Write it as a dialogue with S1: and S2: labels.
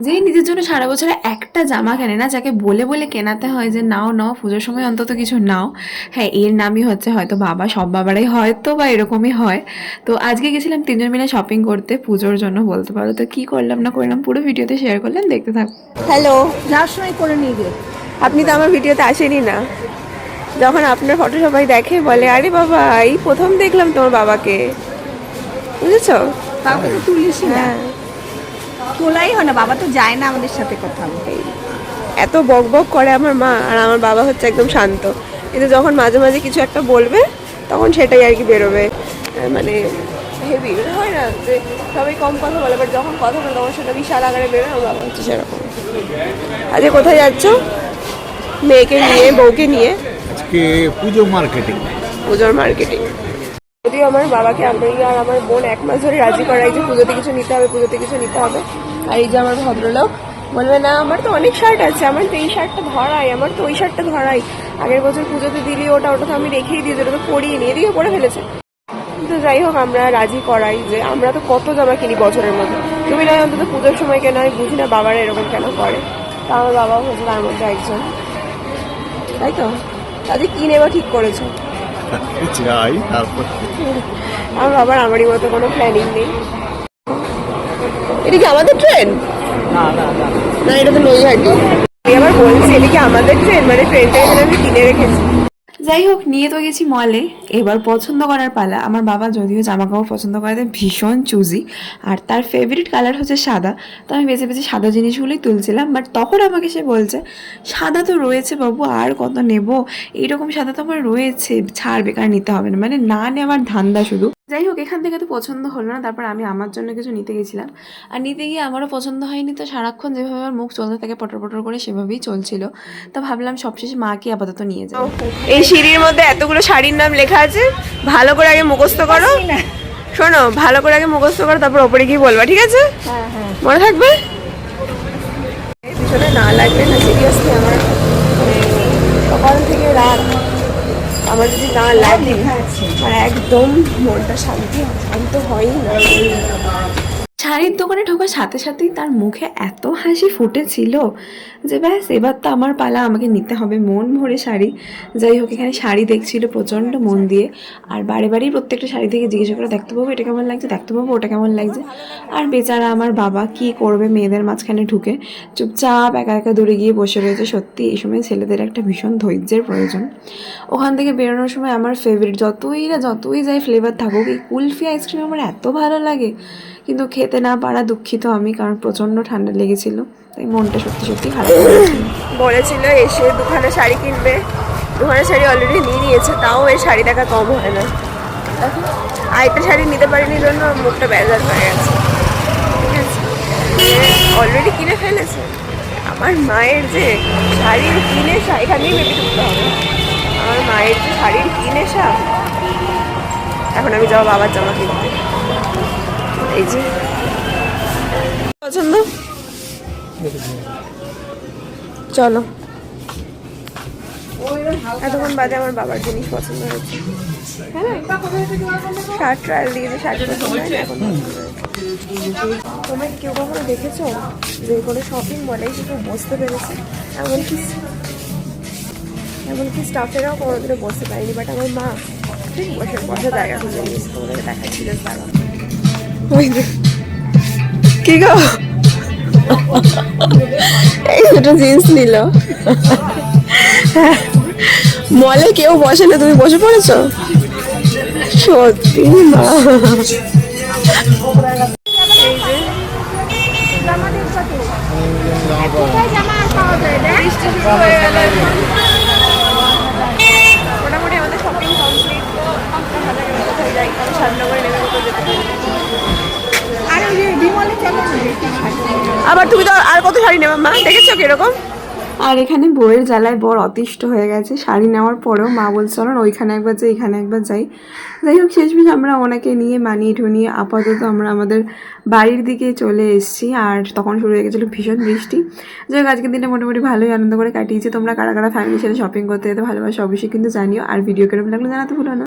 S1: যেই নিজের জন্য সারা বছরে একটা জামা কেনে না যাকে বলে বলে কেনাতে হয় যে নাও নাও পুজোর সময় অন্তত কিছু নাও। হ্যাঁ এর নামই হচ্ছে হয়তো বাবা সব বাবারাই হয়তো বা এরকমই হয়। তো আজকে গেছিলাম তিনজন মিলে শপিং করতে পুজোর জন্য বলতে পারো। তো কি করলাম না করলাম পুরো ভিডিওতে শেয়ার করলাম দেখতে থাকো।
S2: হ্যালো
S3: যাওয়ার সময় করে নিয়ে গে
S2: আপনি তো আমার ভিডিওতে আসেনি না। যখন আপনার ফটো সবাই দেখে বলে আরে বাবা এই প্রথম দেখলাম তোমার বাবাকে। বুঝেছ?
S3: কাউকে তো তুলিস না।
S2: হ্যাঁ।
S3: তোলাই হয় না বাবা তো যায় না আমাদের সাথে কোথাও
S2: এত বক বক করে আমার মা আর আমার বাবা হচ্ছে একদম শান্ত। কিন্তু যখন মাঝে মাঝে কিছু একটা বলবে তখন সেটাই আর কি বেরোবে। মানে হেভি হয় না যে সবাই কম কথা বলে বাট যখন কথা বলে তখন সেটা বিশাল আকারে বেরোয় আমার বাবা হচ্ছে সেরকম। আজকে কোথায় যাচ্ছ? মেয়েকে নিয়ে বউকে নিয়ে?
S4: আজকে পুজো মার্কেটিং
S2: পুজোর মার্কেটিং যদিও আমার বাবাকে আমি আর আমার বোন এক মাস ধরে রাজি করাই যে পুজোতে কিছু নিতে হবে, পুজোতে কিছু নিতে হবে। আর এই যে আমার ভদ্রলোক, বলবে, না, আমার তো অনেক শার্ট আছে, আমার তো এই শার্টটা ধরাই, আমার তো ওই শার্টটা ধরাই। আগের বছর পুজোতে দিলি, ওটা ওটা তো আমি রেখেই দিয়েছি, ওটা তো পরিয়ে নিয়ে এদিকে পরে ফেলেছে। কিন্তু যাই হোক, আমরা রাজি করাই যে আমরা তো কত জামা কিনি বছরের মধ্যে। তুমি নয় অন্তত পুজোর সময় কেন আমি বুঝি না বাবারা এরকম কেন করে। তা আমার বাবাও হচ্ছে তার মধ্যে একজন। তাই তো? তাদের কি নেওয়া ঠিক করেছ?
S4: যাই তারপর
S2: আমার বাবার আমারই মতো কোনো প্ল্যানিং নেই। এটা কি আমাদের ট্রেন না এটা তো নৈহাটি আমি আবার বলছি এটা কি আমাদের ট্রেন মানে ট্রেনটা এখানে আমি কিনে রেখেছি।
S1: যাই হোক, নিয়ে তো গেছি মলে এবার পছন্দ করার পালা। আমার বাবা যদিও জামা কাপড় পছন্দ করাতে ভীষণ চুজি আর তার ফেভারিট কালার হচ্ছে সাদা। তো আমি বেছে বেছে সাদা জিনিসগুলোই তুলছিলাম বাট তখন আমাকে সে বলছে, সাদা তো রয়েছে বাবু, আর কত নেব? এইরকম সাদা তো আমার রয়েছে ছাড় বেকার নিতে হবে না। মানে না নেওয়ার ধান্দা শুধু। যাই হোক এখান থেকে তো পছন্দ হলো না তারপর আমি আমার জন্য কিছু নিতে গেছিলাম। আর নিতে গিয়ে আমারও পছন্দ হয়নি তো সারাক্ষণ যেভাবে আমার মুখ চলতে থাকে পটর পটর করে সেভাবেই চলছিল। তো ভাবলাম সবশেষে মাকে আপাতত নিয়ে যাও
S2: এই সিঁড়ির মধ্যে এতগুলো শাড়ির নাম লেখা আছে ভালো করে আগে মুখস্থ করো। শোনো ভালো করে আগে মুখস্থ করো তারপর ওপরে গিয়ে বলবা ঠিক আছে?
S3: হ্যাঁ হ্যাঁ।
S2: মনে থাকবে? পিছনে না লাগবে না সিরিয়াসলি আমার মানে সকাল থেকে রাত আমার যদি না লাগে আর একদম মনটা শান্তি শান্ত হয়ই না।
S1: শাড়ির দোকানে ঢোকার সাথে সাথেই তার মুখে এত হাসি ফুটেছিল যে ব্যাস, এবার তো আমার পালা, আমাকে নিতে হবে মন ভরে শাড়ি। যাই হোক, এখানে শাড়ি দেখছিল প্রচণ্ড মন দিয়ে। আর বারে বারেই প্রত্যেকটা শাড়ি থেকে জিজ্ঞাসা করে, দেখতে পাবো এটা কেমন লাগছে? দেখতে পাবো ওটা কেমন লাগছে? আর বেচারা আমার বাবা কি করবে মেয়েদের মাঝখানে ঢুকে, চুপচাপ একা একা দূরে গিয়ে বসে রয়েছে। সত্যি, এই সময় ছেলেদের একটা ভীষণ ধৈর্যের প্রয়োজন। ওখান থেকে বেরোনোর সময় আমার ফেভারিট যতই না যতই যাই ফ্লেভার থাকুক, এই কুলফি আইসক্রিম আমার এত ভালো লাগে। কিন্তু খেতে না পারা দুঃখিত আমি, কারণ প্রচণ্ড ঠান্ডা লেগেছিল, তাই মনটা সত্যি সত্যি খারাপ।
S2: বলেছিল এসে দুখানা শাড়ি কিনবে। দুখানা শাড়ি অলরেডি নিয়ে নিয়েছে, তাও এই শাড়ি দেখা কম হয় না। আরেকটা শাড়ি নিতে পারিনি জন্য মুখটা বেজার হয়ে গেছে। অলরেডি কিনে ফেলেছে। আমার মায়ের যে শাড়ির কিনেশা এখানেই বেবি ঢুকতে হবে। আমার মায়ের যে শাড়ির কিনেশা এখন আমি যাব বাবার জামা কিনতে। এই যে। পছন্দ? চলো। এতক্ষণ বাদে আমার বাবার জিনিস পছন্দ হয়েছে। হ্যাঁ শার্ট ট্রায়াল দিয়েছে শার্ট পছন্দ এখন তোমরা কেউ কখনো দেখেছ? যে কোনো শপিং মলে সে কেউ বসতে পেরেছে? এমনকি এমনকি স্টাফেরাও কোনোদিনও বসতে পারেনি বাট আমার মা ঠিক বসে বসে জায়গা খুঁজে নিয়েছে তোমাদের দেখাচ্ছিল তারা কি গো? এই দুটো জিন্স নিল। মলে কেউ বসে না তুমি বসে পড়েছ? সত্যি মা। হয়ে। মোটামুটি আমাদের শপিং কমপ্লিট নেমে যেতে আবার তুমি তো আর কত শাড়ি নেবে? মা, দেখেছ কীরকম?
S1: আর এখানে বইয়ের জ্বালায় বর অতিষ্ঠ হয়ে গেছে। শাড়ি নেওয়ার পরেও মা বলছে না, ওইখানে একবার যাই, এখানে একবার যাই। যাই হোক, শেষমেশ আমরা ওনাকে নিয়ে মানিয়ে ঠুনিয়ে আপাতত আমরা আমাদের বাড়ির দিকে চলে এসেছি। আর তখন শুরু হয়ে গেছিল ভীষণ বৃষ্টি যাই হোক, আজকের দিনটা মোটামুটি ভালোই আনন্দ করে কাটিয়েছি। তোমরা কারা কারা ফ্যামিলির সাথে শপিং করতে যেতে ভালোবাসো অবশ্যই কিন্তু জানিও। আর ভিডিও কেরম লাগল জানাতে ভুলো না।